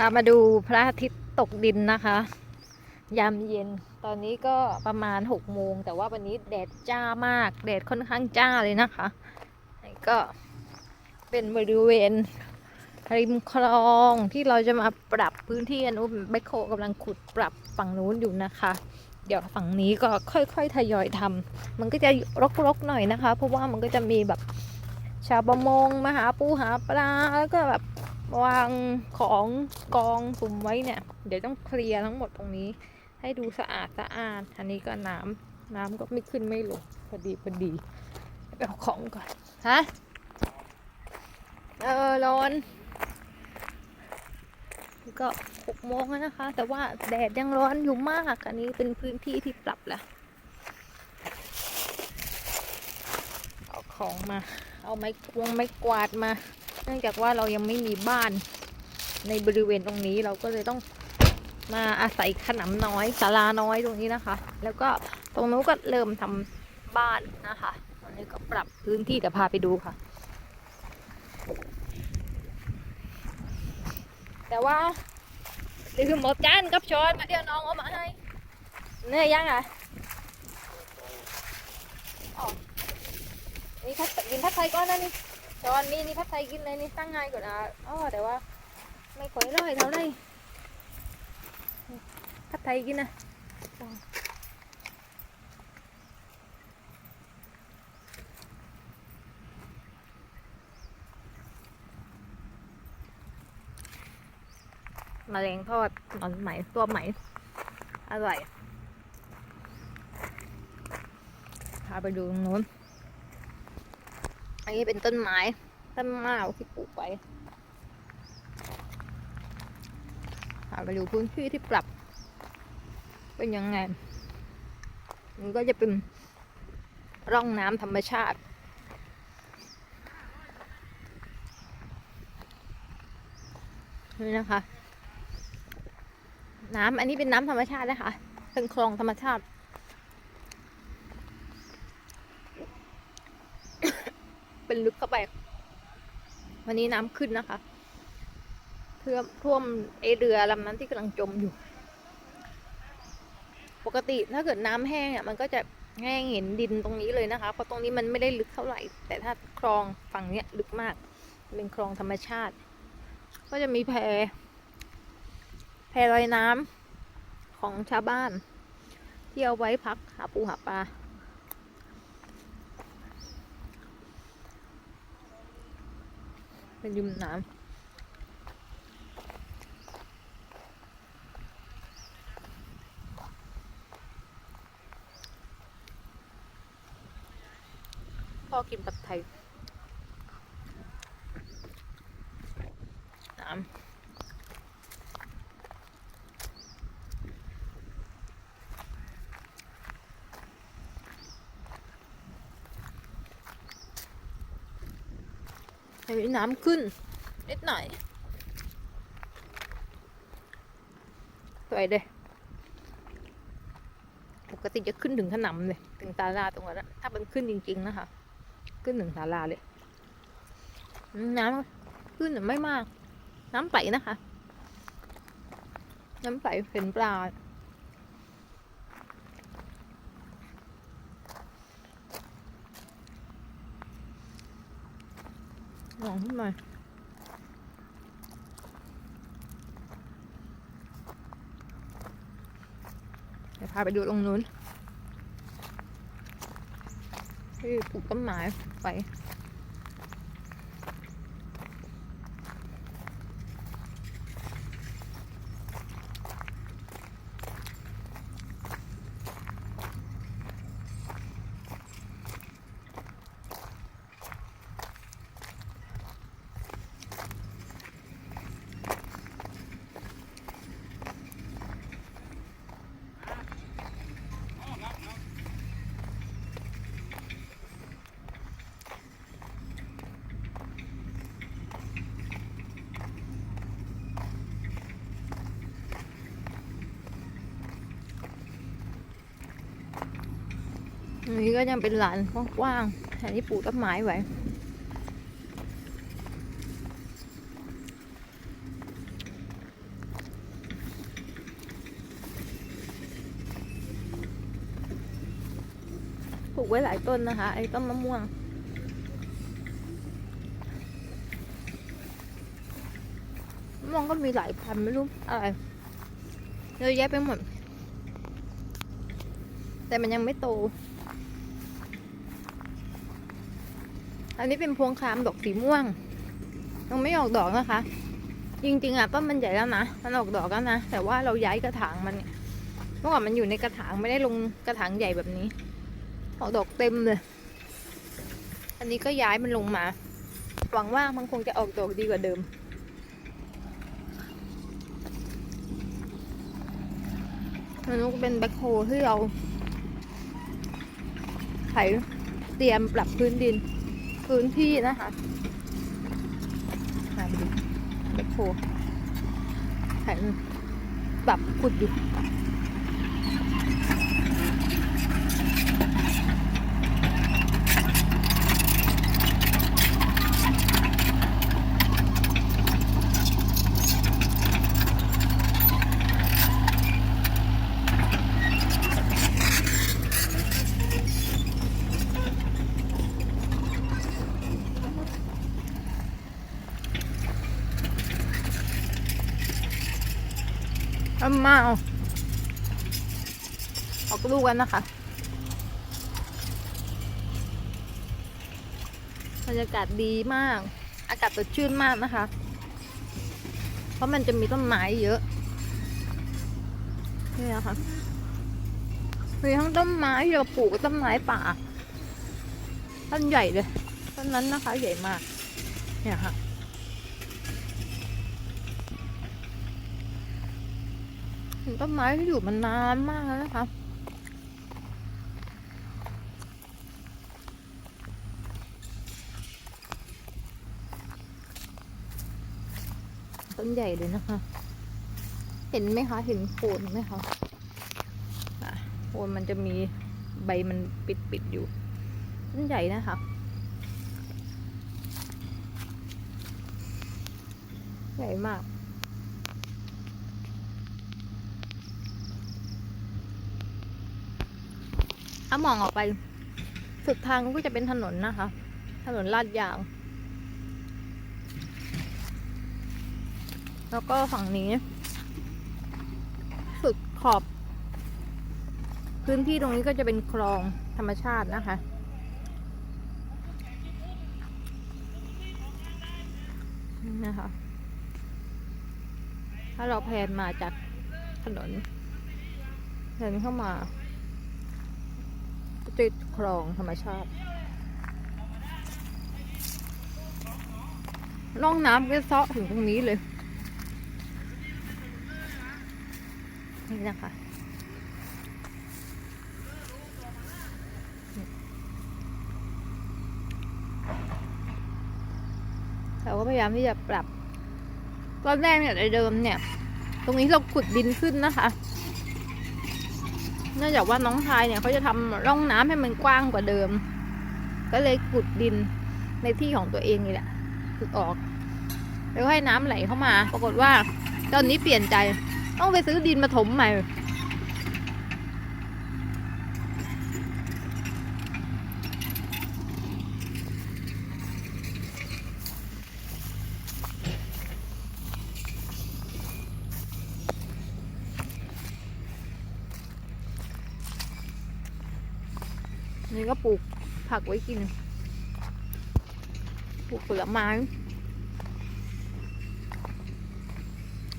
พามาดูพระอาทิตย์ตกดินนะคะ ยามเย็นตอนนี้ก็ประมาณหกโมง แต่ว่าวันนี้แดดจ้ามาก แดดค่อนข้างจ้าเลยนะคะก็เป็นบริเวณริมคลองที่เราจะมาปรับพื้นที่กันนุแบคโคกำลังขุดปรับฝั่งนู้นอยู่นะคะ เดี๋ยวฝั่งนี้ก็ค่อยๆทยอยทำมันก็จะรกๆหน่อยนะคะ เพราะว่ามันก็จะมีแบบชาวประมงมาหาปูหาปลาแล้วก็แบบ วางของกองสุ่มไว้เนี่ย เดี๋ยวต้องเคลียร์ทั้งหมดตรงนี้ ให้ดูสะอาดสะอาด อันนี้ก็น้ำน้ำก็ไม่ขึ้นไม่ลงพอดีพอดีไปเอาของก่อน ฮะ เออร้อน ก็หกโมงแล้วนะคะ แต่ว่าแดดยังร้อนอยู่มาก อันนี้เป็นพื้นที่ที่ปรับแล้ว เอาของมา เอาไม้ควงไม้กวาดมา นื่องจากว่าเรายังไม่มีบ้านในบริเวณตรงนี้เราก็เลยต้องมาอาศัยขนำน้อยศาลาน้อยตรงนี้นะคะ แล้วก็ตรงนู้นก็เริ่มทำบ้านนะคะตอนนี้ก็ปรับพื้นที่เดี๋ยวพาไปดูค่ะ แต่ว่าลืมหมดจานกับช้อนมาเดี๋ยวน้องเอามาให้เนื้อยังอะอ๋อนี่พัดกินพัดไทยก่อนนะนี่ ช้อนนี่นี่พัดไทยกินเลยนี่ตั้งง่ายกว่านะอ๋อแต่ว่า ไม่ค่อยร่อยเท่าไหร่พัดไทยกินนะมะเร็งทอดหนอนไหมตัวไหม อร่อย พาไปดูตรงนู้น อันนี้เป็นต้นไม้ ต้นมะนาวที่ปลูกไว้ไปดูพื้นที่ที่ปรับ เป็นยังไง มันก็จะเป็นร่องน้ำธรรมชาตินี่นะคะ น้ำอันนี้เป็นน้ำธรรมชาตินะคะ เป็นคลองธรรมชาติ เป็นลึกเข้าไป วันนี้น้ำขึ้นนะคะ เพื่อท่วมไอเรือลำนั้นที่กำลังจมอยู่ ปกติถ้าเกิดน้ำแห้งอะมันก็จะแห้งเห็นดินตรงนี้เลยนะคะ เพราะตรงนี้มันไม่ได้ลึกเท่าไหร่ แต่ถ้าคลองฝั่งเนี้ยลึกมาก เป็นคลองธรรมชาติ ก็จะมีแพแพลอยน้ำของชาวบ้าน ที่เอาไว้พักหาปูหาปลา ไป็นริมน้ำพ่อกินผัดไทย น้ำ ให้น้ำขึ้นนิดหน่อยสวยเลยปกติจะขึ้นถึงขนำเลยถึงตาลาตรงนั้นถ้ามันขึ้นจริง ๆ นะคะ ขึ้นถึงศาลาเลย น้ำขึ้นแต่ไม่มาก น้ำใสนะคะ น้ำใสเห็นปลา ของขึ้นมาเดี๋ยวพาไปดูตรงนู้นที่ปลูกต้นไม้ไป นี่ก็ยังเป็นลานกว้างๆแต่นี่ปลูกต้นไม้ไว้ปลูกไว้หลายต้นนะคะ ไอ้ต้นมะม่วงม่วงก็มีหลายพันไม่รู้อะไรเยอะแยะไปหมด แต่มันยังไม่โต อันนี้เป็นพวงคามดอกสีม่วง ยังไม่ออกดอกนะคะ จริงๆอะต้นมันใหญ่แล้วนะ มันออกดอกแล้วนะ แต่ว่าเราย้ายกระถางมันเนี่ยเมื่อก่อนมันอยู่ในกระถางไม่ได้ลงกระถางใหญ่แบบนี้ ออกดอกเต็มเลย อันนี้ก็ย้ายมันลงมา หวังว่ามันคงจะออกดอกดีกว่าเดิมมันก็เป็นแบ็คโฮที่เราไถเตรียมปรับพื้นดิน พื้นที่นะคะถ่ายดูแบ็คโฮไถปรับขุดอยู่ มาเอาออกลูกกันนะคะบรรยากาศดีมาก อากาศสดชื่นมากนะคะ เพราะมันจะมีต้นไม้เยอะ นี่นะคะมีทั้งต้นไม้ที่เราปลูกต้นไม้ป่า ต้นใหญ่เลย ต้นนั้นนะคะใหญ่มาก เนี่ยค่ะ ต้นไม้ที่อยู่มานนานมากแล้วนะคะต้นใหญ่เลยนะคะ เห็นไหมคะ เห็นโคนไหมคะโคนมันจะมีใบมันปิดปิดๆอยู่ ต้นใหญ่นะคะใหญ่มาก ถ้ามองออกไป สุดทางก็จะเป็นถนนนะคะ ถนนลาดยางแล้วก็ฝั่งนี้ สุดขอบ พื้นที่ตรงนี้ก็จะเป็นคลองธรรมชาตินะคะนะคะ ถ้าเราแพนมาจากถนนแพนเข้ามา ติดคลองธรรมชาติร่องน้ำก็เซาะถึงตรงนี้เลย นี่นะคะเราก็พยายามที่จะปรับ ตอนแรกเนี่ยเดิมเนี่ย ตรงนี้เราขุดดินขึ้นนะคะ เนื่องจากว่าน้องชายเนี่ยเขาจะทำร่องน้ำให้มันกว้างกว่าเดิม ก็เลยขุดดินในที่ของตัวเองนี่แหละขุดออก แล้วให้น้ำไหลเข้ามา ปรากฏว่า ตอนนี้เปลี่ยนใจต้องไปซื้อดินมาถมใหม่ นี่ก็ปลูกผักไว้กิน ปลูกผลไม้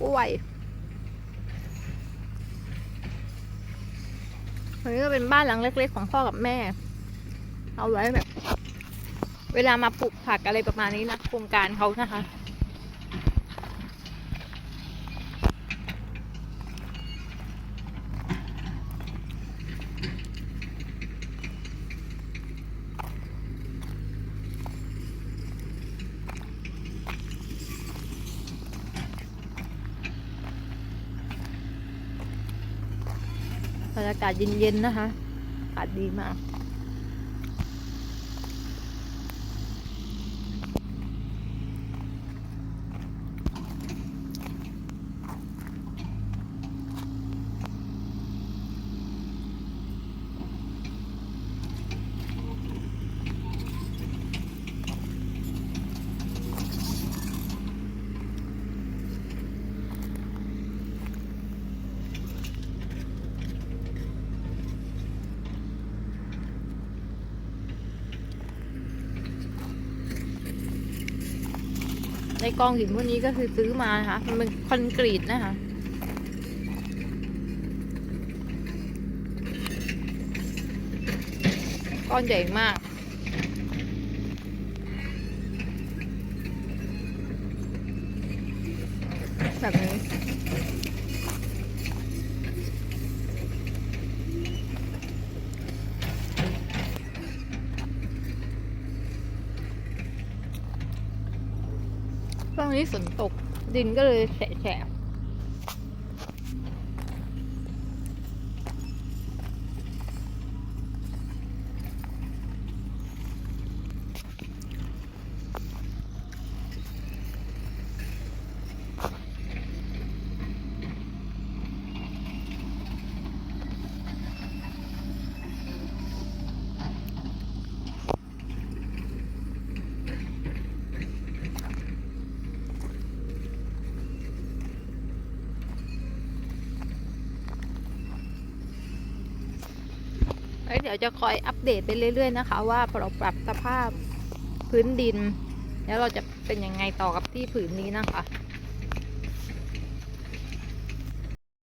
กล้วยอันนี้ก็เป็นบ้านหลังเล็ก ๆ ของพ่อกับแม่ เอาไว้แบบ เวลามาปลูกผักอะไรประมาณนี้นะโครงการเขานะคะ รยากาศเย็นๆนะคะอากาศดีมาก ในกองหินพวกนี้ก็คือซื้อมานะคะ มันเป็นคอนกรีตนะคะ ก้อนใหญ่มากแบบนี้ ช่วง นี้ฝนตกดินก็เลยแฉะ ดี๋ยวจะคอยอัปเดตไปเรื่อย ๆ นะคะ ว่าพอเราปรับสภาพพื้นดิน แล้วเราจะเป็นยังไงต่อกับที่ผืนนี้นะคะ